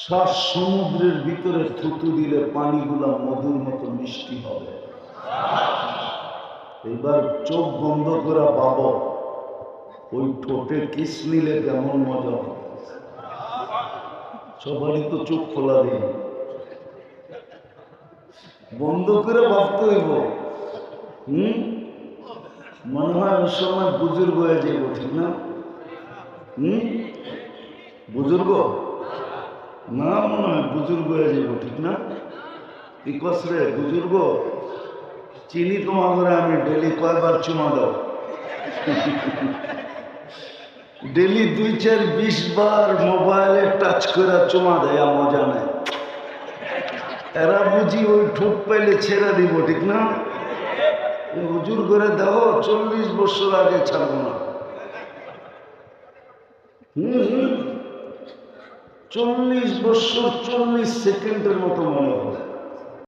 শ্বাস সমুদ্রের ভিতরে থুতু দিলে পানিগুলা মধুর মতো মিষ্টি হবে। এবার চোখ বন্ধ করে পাব ওই ঠোঁটে কিস নিলে কেমন মজা হবে? সবারই তো চোখ খোলা নেই। বন্ধ করে ভাবতে হইব। হুম? মনে হয় ওই সময় বুজুর্গ হয়ে যাইব, ঠিক না? হুম? বুজুর্গ? না, মনে হয় বুজুর্গ হয়ে যাইব ঠিক না? ইকস রে, বুজুর্গ, চিনি তোমার ঘরে আমি ডেলি কয়বার চুমা দাও ডেলি দুই চার বিশ বার মোবাইলে টাচ করে চুমা দেয় মজা নেয় এরা বুঝি ওই ঠোঁট পাইলে ছেড়ে দিব, ঠিক না? হুজুর করে দেখো চল্লিশ বছর আগে ছাড়বো না। হুম হুম। চল্লিশ বছর চল্লিশ সেকেন্ডের মতো মনে হবে।